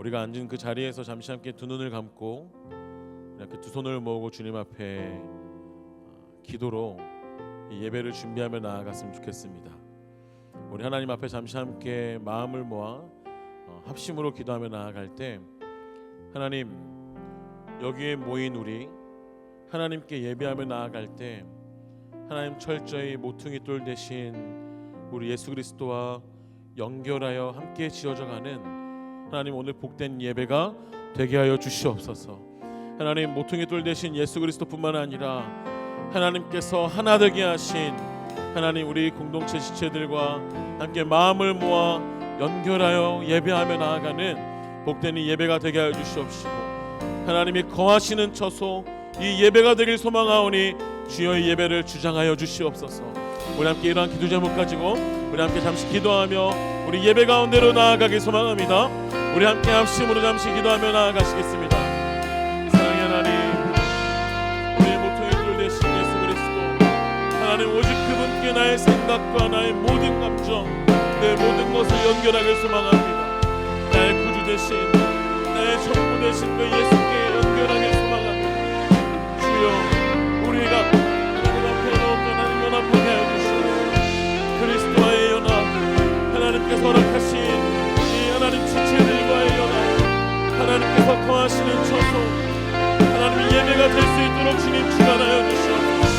우리가 앉은 그 자리에서 잠시 함께 두 눈을 감고 이렇게 두 손을 모으고 주님 앞에 어, 기도로 이 예배를 준비하며 나아갔으면 좋겠습니다. 우리 하나님 앞에 잠시 함께 마음을 모아 어, 합심으로 기도하며 나아갈 때 하나님 여기에 모인 우리 하나님께 예배하며 나아갈 때 하나님 철저히 모퉁이 돌 대신 우리 예수 그리스도와 연결하여 함께 지어져 가는 하나님 오늘 복된 예배가 되게 하여 주시옵소서. 하나님 모퉁이 돌 대신 예수 그리스도뿐만 아니라 하나님께서 하나 되게 하신 하나님 우리 공동체 지체들과 함께 마음을 모아 연결하여 예배하며 나아가는 복된 이 예배가 되게 하여 주시옵시고 하나님이 거하시는 처소 이 예배가 되길 소망하오니 주여 이 예배를 주장하여 주시옵소서. 우리 함께 이러한 기도 제목 가지고 우리 함께 잠시 기도하며 우리 예배 가운데로 나아가길 소망합니다. 우리 함께 합심으로 잠시 기도하며 나아가시겠습니다. 사랑의 하나님, 우리의 모퉁이 돌 대신 예수 그리스도 하나님 오직 그분께 나의 생각과 나의 모든 감정, 내 모든 것을 연결하길 소망합니다. 나의 구주 대신 나의 전부 대신 그 예수께 연결하길 소망합니다. 주여, 거하시는 처소, 하나님의 예배가 될 수 있도록 주님 주관하여 주시옵소서.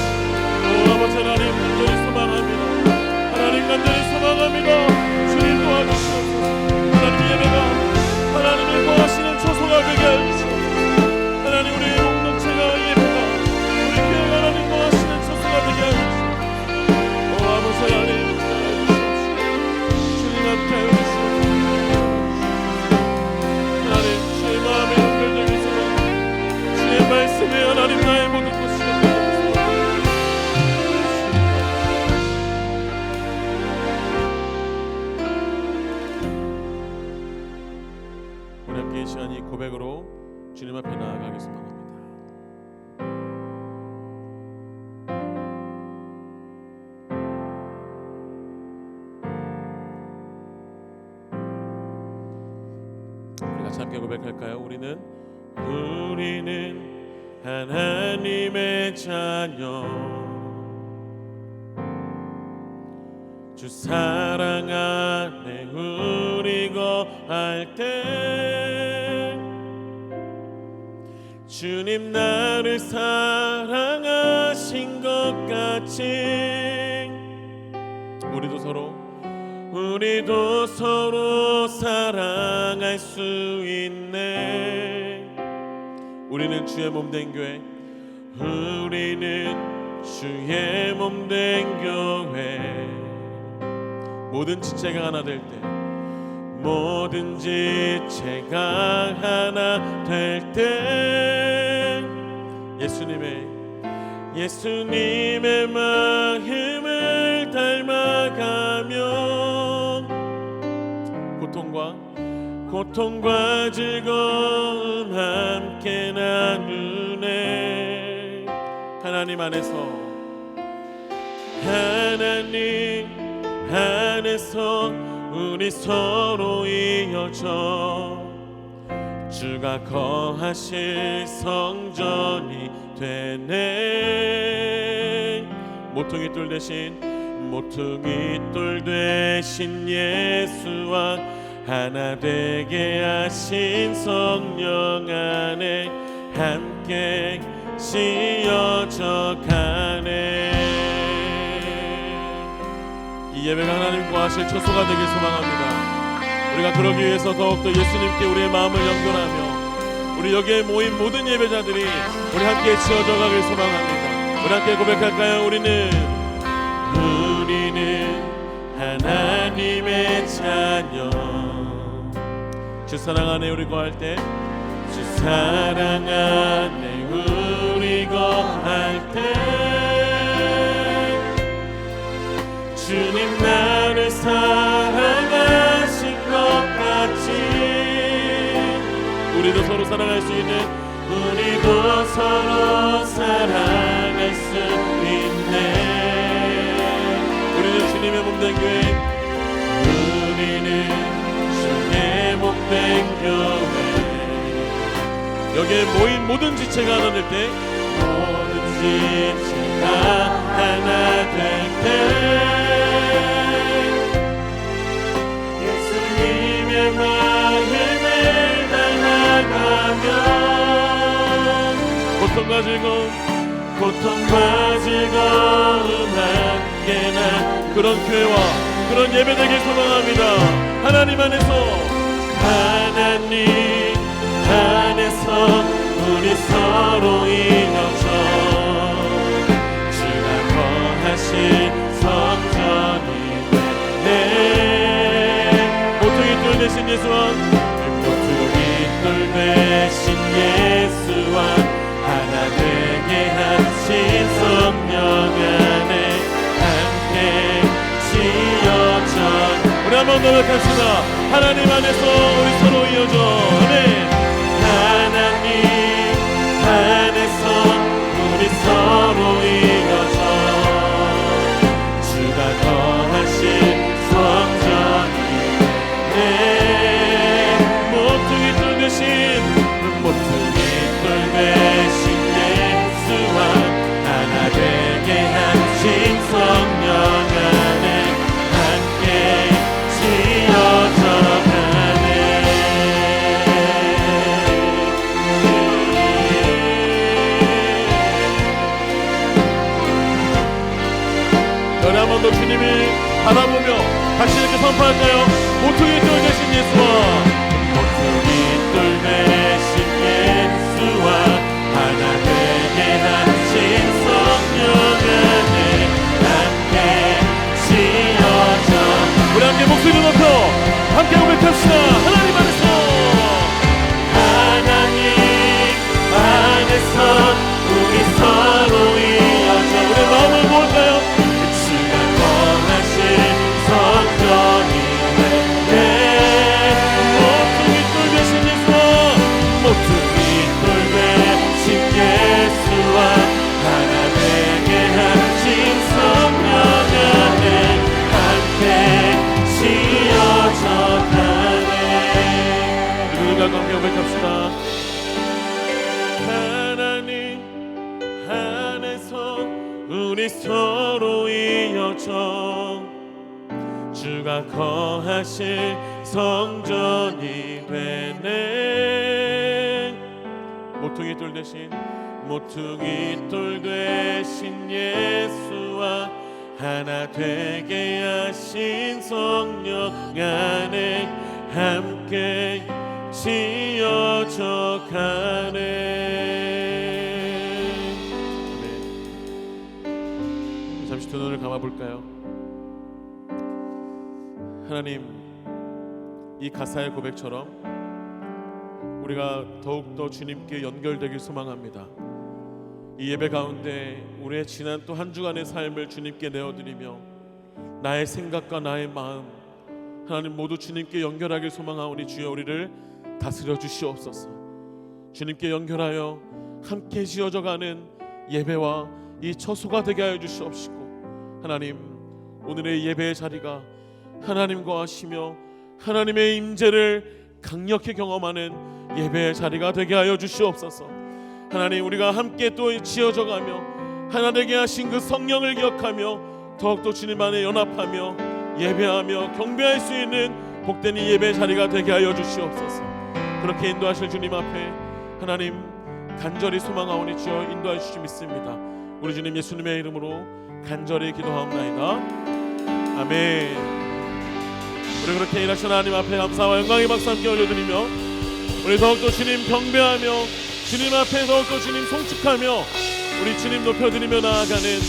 오 아버지 하나님 간절히 소망합니다. 하나님 간절히 소망합니다. 고백할까요? 우리는 우리는 하나님의 자녀 주 사랑 안에 우리 거할 때 주님 나를 사랑하신 것 같이 우리도 서로 우리도 서로 사랑할 수 있네 우리는 주의 몸 된 교회. 우리는 주의 몸 된 교회. 모든 지체가 하나 될 때 모든 지체가 하나 될 때 예수님의 예수님의 마음을 닮아가며 고통과 고통과 즐거움 함께 나누네. 하나님 안에서 하나님 안에서 우리 서로 이어져 주가 거하실 성전이 되네. 모퉁이 돌 대신 모퉁이 돌 대신 예수와 하나 되게 하신 성령 안에 함께 씌어져 가네 이 예배가 하나님과 하실 처소가 되길 소망합니다. 우리가 그러기 위해서 더욱더 예수님께 우리의 마음을 연결하며 우리 여기에 모인 모든 예배자들이 우리 함께 지어져 가길 소망합니다. 우리 함께 고백할까요? 우리는 우리는 하나님의 자녀 주 사랑 안에 우리 거할 때. 주 사랑 안에 우리 거할 때. 주님 나를 사랑하신 것 같이. 우리도 서로 사랑할 수 있는 우리도 서로 사랑할 수 있네. 우리는 주님의 몸된 교회. 우리는 주의 몸된 교회. 여기에 모인 모든 지체가 하나 될 때 모든 지체가 하나 될 때 예수님의 마음을 따라가면 고통과 즐거움 고통과 즐거움 함께나 그런 교회와 그런 예배되길 소망합니다. 하나님 안에서 하나님 안에서 우리 서로 이어져 주가 거하신 성전이 되네. 모퉁이 돌 대신 예수와 모퉁이 돌 대신 예수와 하나 되게 하신 성령 안 한번 노력합시다. 하나님 안에서 우리 서로 이어져 아멘 선포할까요? 돌 대신 예수 우리 서로 이어져. 주가 거하실 성전이 되네. 모퉁이 돌 대신 모퉁이 돌 대신 예수와 하나 되게 하신 성령 안에 함께 지어져 가네 눈을 감아 볼까요? 하나님 이 가사의 고백처럼 우리가 더욱더 주님께 연결되길 소망합니다. 이 예배 가운데 우리의 지난 또 한 주간의 삶을 주님께 내어드리며 나의 생각과 나의 마음 하나님 모두 주님께 연결하길 소망하오니 주여 우리를 다스려 주시옵소서. 주님께 연결하여 함께 지어져가는 예배와 이 처소가 되게 하여 주시옵시고 하나님 오늘의 예배의 자리가 하나님과 하시며 하나님의 임재를 강력히 경험하는 예배의 자리가 되게 하여 주시옵소서. 하나님 우리가 함께 또 지어져가며 하나 되게 하신 그 성령을 기억하며 더욱더 주님 안에 연합하며 예배하며 경배할 수 있는 복된 이 예배 자리가 되게 하여 주시옵소서. 그렇게 인도하실 주님 앞에 하나님 간절히 소망하오니 주여 인도해 주시 믿습니다. 우리 주님 예수님의 이름으로 간절히 기도하옵나이다. 아멘. 우리 그렇게 일하신 하나님 앞에 감사와 영광의 박수 함께 올려드리며 우리 더욱더 주님 경배하며 주님 앞에 더욱더 주님 송축하며 우리 주님 높여드리며 나아가는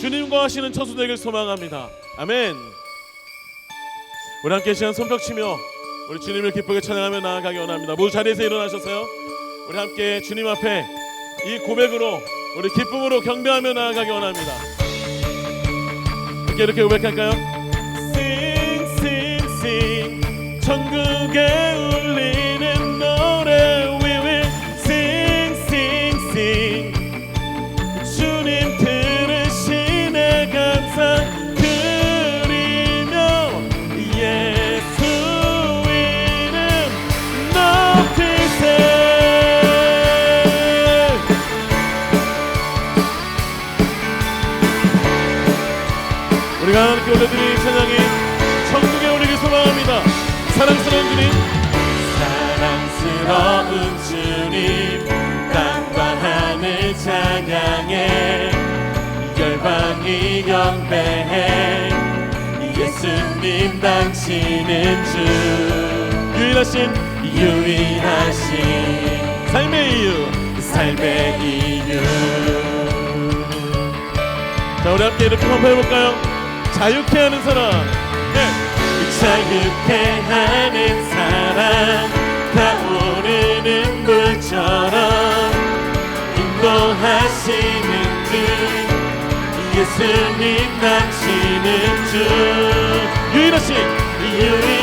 주님과 하시는 처수 되길 소망합니다. 아멘. 우리 함께 시간 손뼉치며 우리 주님을 기쁘게 찬양하며 나아가기 원합니다. 모두 자리에서 일어나셔서요. 우리 함께 주님 앞에 이 고백으로 우리 기쁨으로 경배하며 나아가기 원합니다. 함께 이렇게 고백할까요? Sing, sing, sing. 천국에 함께 올려드린 찬양이 천국에 오르길 소망합니다. 사랑스러운 주님, 사랑스러운 주님, 땅과 하늘 찬양해. 열방이 경배해. 예수님 당신은 주. 유일하신 유일하신 삶의 이유. 삶의 이유. 자 우리 함께 이렇게 한번 해볼까요? 자유케 하는 사랑 네. 자유케 하는 사랑 타오르는 물처럼 인도하시는 주 예수님 당신은 주 유일하신 유일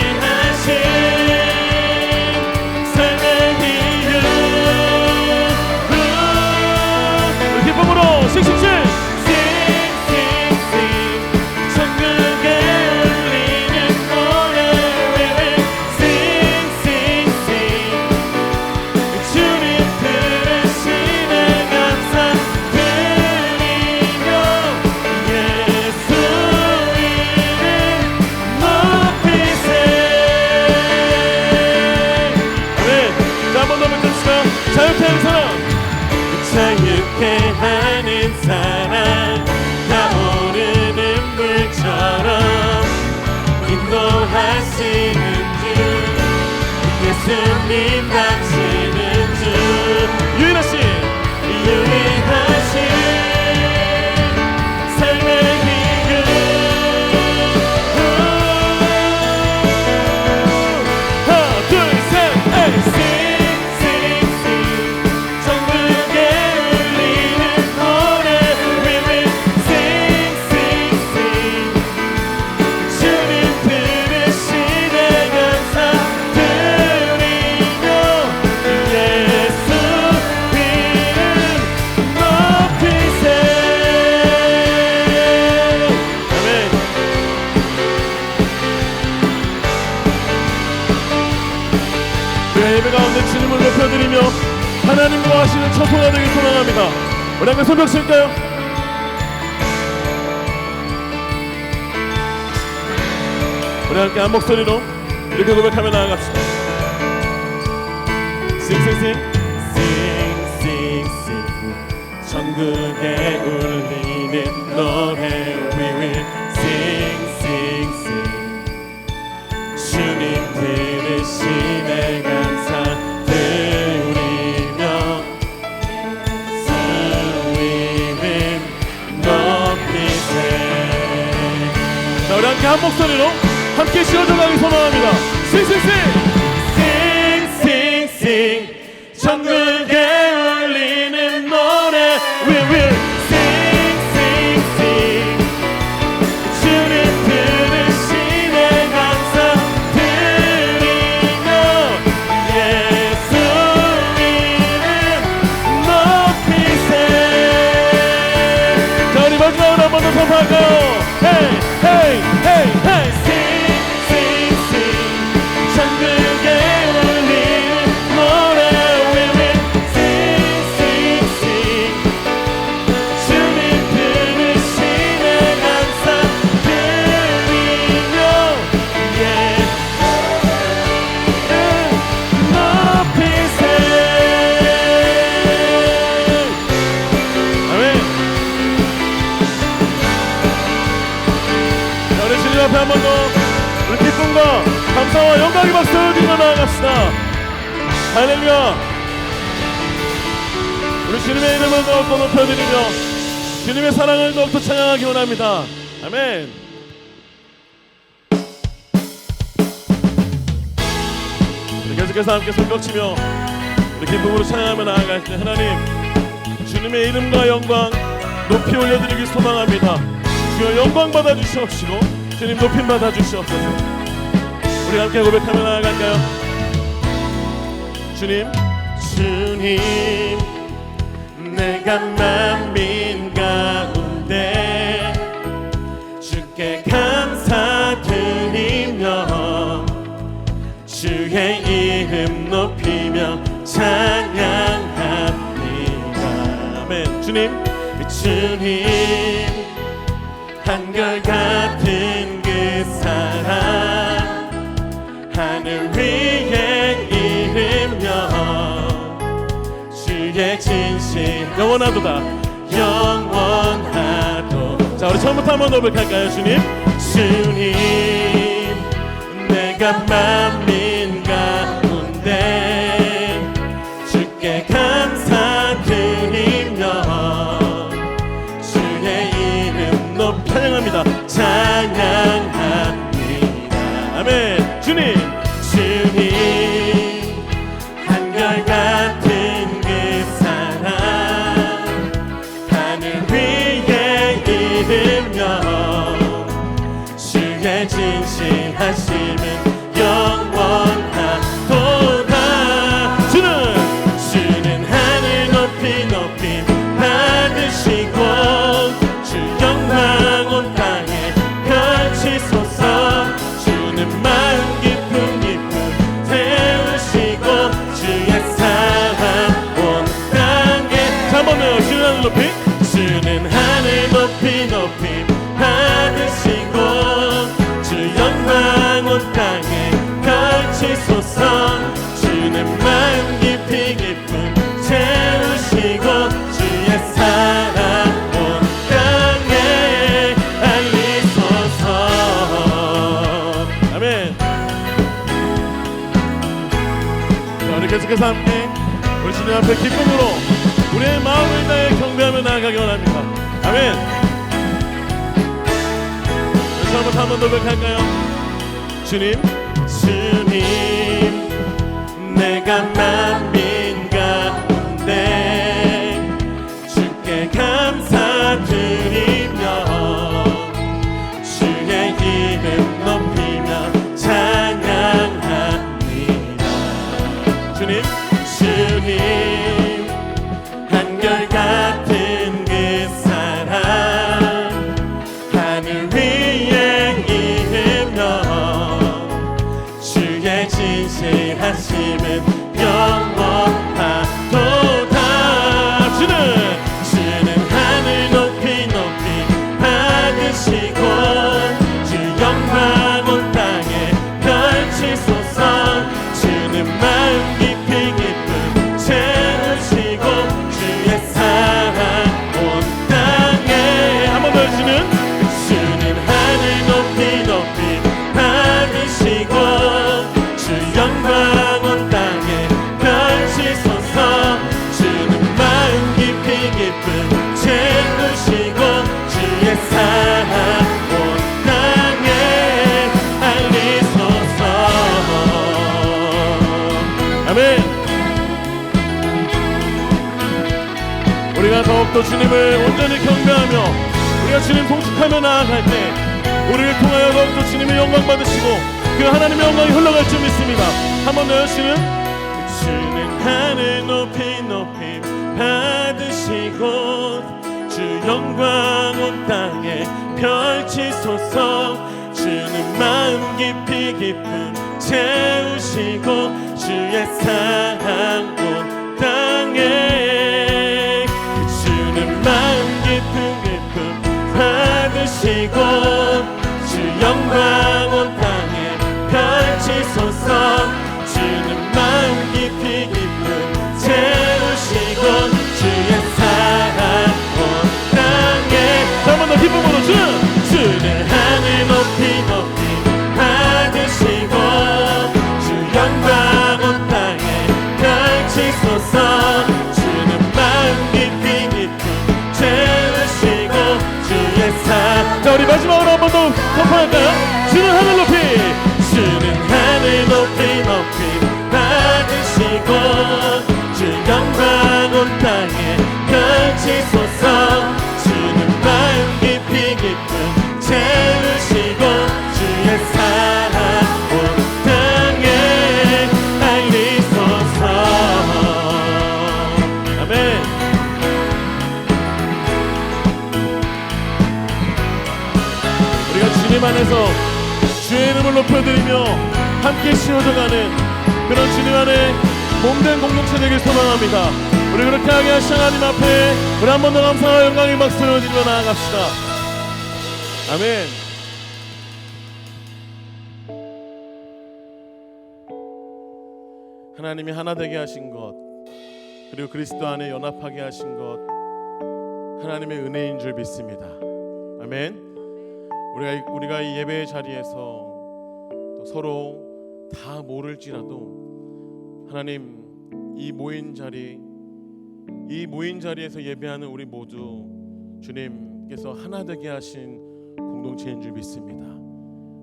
예수님 우리 함께 한 목소리로 이렇게 고백하며 나아갑시다. 싱싱싱. 싱싱싱. 천국에 울리는 노래 We will. sing 주님 들으시네 한 목소리로 함께 지어져 가기 소망합니다. 싱싱싱 싱싱싱 우리 주님의 이름을 더욱더 높여드리며 주님의 사랑을 더욱더 찬양하기 원합니다. 아멘. 계속해서 함께 손뼉치며 우리 기쁨으로 찬양하며 나아갈 때 하나님 주님의 이름과 영광 높이 올려드리기 소망합니다. 주여 영광 받아 주시옵시고 주님 높임 받아 주시옵소서. 우리 함께 고백하며 나아갈까요? 주님 주님 내가 난민 가운데 주께 감사드리며 주의 이름 높이며 찬양합니다. 아멘. 주님 주님 한결같은 그 진실. 영원하도다. 영원하도. 자 우리 처음부터 한번 더불할까요 주님? 주님 내가 맘 주님께서 함께 우리 주님 앞에 기쁨으로 우리의 마음을 다해 경배하며 나아가기 원합니다. 아멘. 다시 한번 한번 노력할까요? 주님, 주님, 내가 만민 또 주님을 온전히 경배하며 우리가 주님 동축하며 나아갈 때 우리를 통하여 더욱더 주님의 영광 받으시고 그 하나님의 영광이 흘러갈 줄 믿습니다. 한번 더 여시는 주는 하늘 높이 높이 받으시고 주 영광 온 땅에 펼치소서. 주는 마음 깊이 깊은 채우시고 주의 사랑 온 땅에 펼치고 주 영광 온 땅에 펼치소서. 한번 할까요? 하늘 높이 주는 하늘 높이 높여드리며 함께 실어져가는 그런 주님 안에 몸된 공동체 되길 소망합니다. 우리 그렇게 하게 하신 하나님 앞에 우리 한 번 더 감사와 영광의 박수를 드리며 나아갑시다. 아멘. 하나님이 하나 되게 하신 것 그리고 그리스도 안에 연합하게 하신 것 하나님의 은혜인 줄 믿습니다. 아멘. 우리가 우리가 이 예배의 자리에서 서로 다 모를지라도 하나님 이 모인 자리 이 모인 자리에서 예배하는 우리 모두 주님께서 하나 되게 하신 공동체인 줄 믿습니다.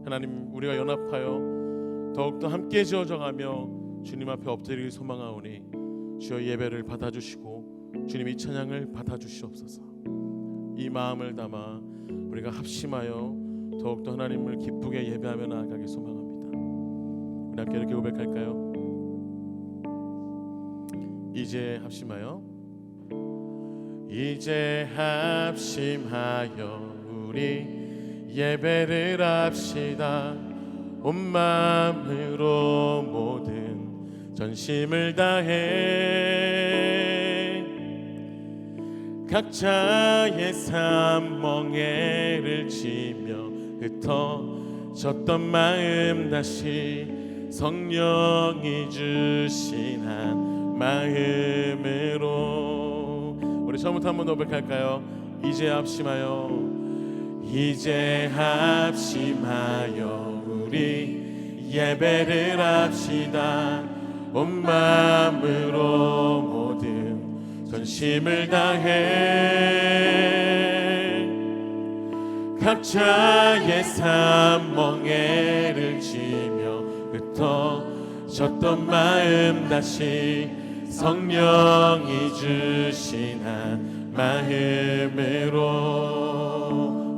하나님 우리가 연합하여 더욱더 함께 지어져가며 주님 앞에 엎드리기 소망하오니 주여 예배를 받아주시고 주님 이 찬양을 받아주시옵소서. 이 마음을 담아 우리가 합심하여 더욱더 하나님을 기쁘게 예배하며 나아가기 소망합니다. 우리 함께 이렇게 고백할까요? 이제 합심하여. 이제 합심하여 우리 예배를 합시다. 온 마음으로 모든 전심을 다해. 각자의 삶 멍에를 지며 흩어졌던 마음 다시 성령이 주신 한 마음으로 우리 처음부터 한번 고백할까요? 이제 합심하여 이제 합심하여 우리 예배를 합시다 온 마음으로 모든 전심을 다해 각자의 삶 멍에를 지며 흩어졌던 마음 다시 성령이 주신 한 마음으로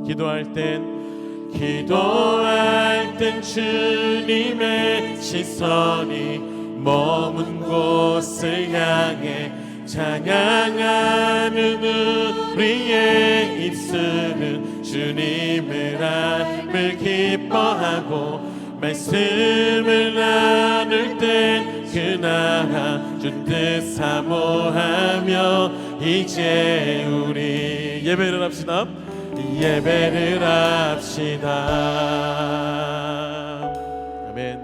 기도할 땐 기도할 땐 주님의 시선이 머문 곳을 향해 찬양하는 우리의 입술은 주님을 함을 기뻐하고 말씀을 나눌 땐그 나라 주뜻 사모하며 이제 우리 예배를 합시다. 예배를 합시다. 아멘.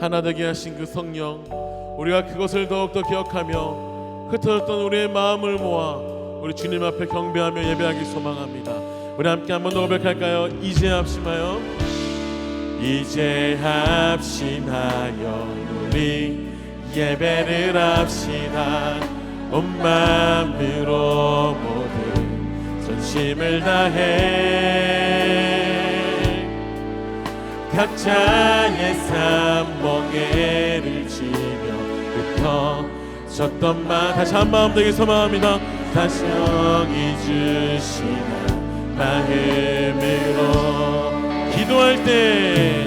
하나 되게 하신 그 성령 우리가 그것을 더욱더 기억하며 흩어졌던 우리의 마음을 모아 우리 주님 앞에 경배하며 예배하기 소망합니다. 우리 함께 한번 더 고백할까요? 이제 합심하여 이제 합심하여 우리 예배를 합시다. 온 마음으로 모든 전심을 다해. 각자의 삶 멍에를 지며 흩어졌던 마 다시 한 마음 되게 소망합니다. 다시 영이 주시는 마음으로 기도할 때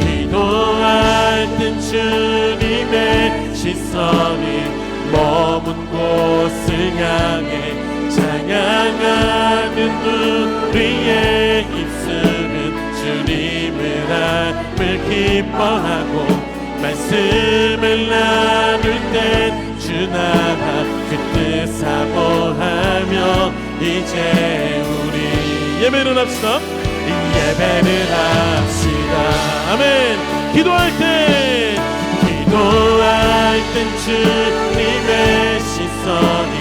기도할 땐 주님의 시선이 머문 곳을 향해 찬양하는 우리의 입술은 주님을 함을 기뻐하고 말씀을 나눌 땐 주 나라 그뜻 사모하며 이제 우리 예배를 합시다 예배를 합시다. 아멘. 기도할 때 기도할 땐 주님의 시선이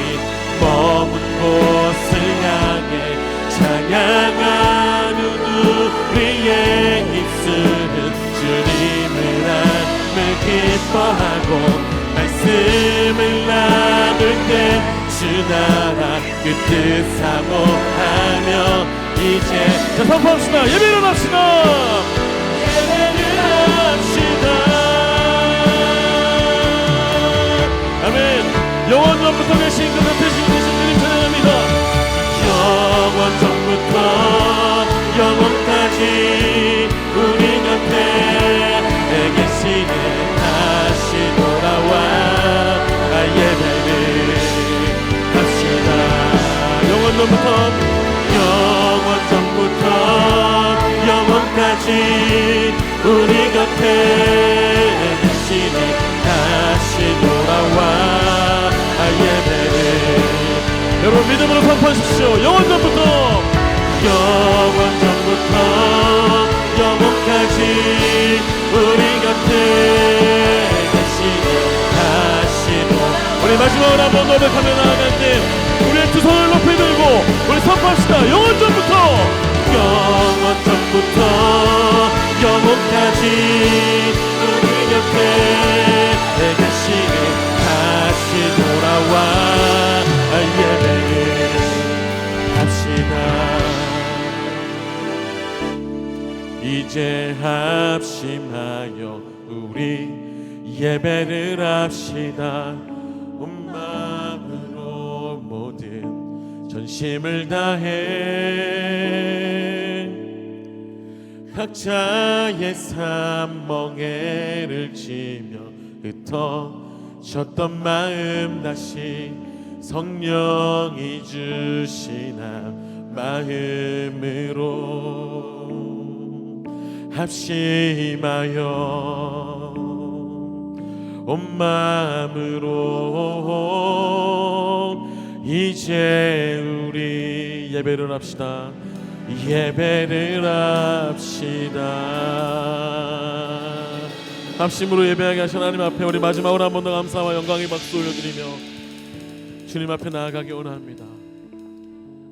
머문 곳을 향해 찬양하는 우리의 입술은 주님을 함을 기뻐하고 말씀을 나눌 땐주 나라 그 뜻 사모하며 이제 자 선포합시다 예배를 합시다. 예배를 합시다. 아멘. 영원 전부터 계신 그 같으신 되신 주님 찬양합니다. 영원 전부터 영원까지 우리 곁에 계시네 다시 돌아와. 예배를 합시다. 영원 전부터 영원전부터 아버지 우리 곁에 계시니 다시 돌아와. 예배를 여러분 믿음으로 선포하십시오. 영원전부터. 영원전부터. 영원까지 우리 곁에 계시니 다시 돌아와. 우리 마지막으로 한번 고백하며 나아갈 때 우리의 두 손을 높이 들고 우리 선포합시다. 영원전 부터 영원전부터 영원까지 우리 곁에 계시네 다시 돌아와. 예배를 합시다. 이제 합심하여 우리 예배를 합시다. 온 마음으로 모든 전심을 다해 각자의 삶 멍에를 지며 흩어졌던 마음 다시 성령이 주시나 마음으로 합심하여 온 마음으로 이제 우리 예배를 합시다 예배를 합시다. 합심으로 예배하게 하신 하나님 앞에 우리 마지막으로 한 번 더 감사와 영광의 박수 올려드리며 주님 앞에 나아가기 원합니다.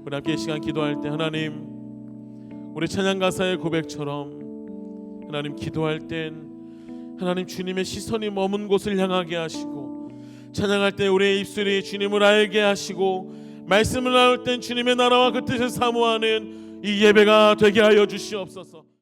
우리 함께 이 시간 기도할 때 하나님 우리 찬양 가사의 고백처럼 하나님 기도할 땐 하나님 주님의 시선이 머문 곳을 향하게 하시고 찬양할 때 우리의 입술이 주님을 알게 하시고 말씀을 나눌 땐 주님의 나라와 그 뜻을 사모하는 이 예배가 되게 하여 주시옵소서.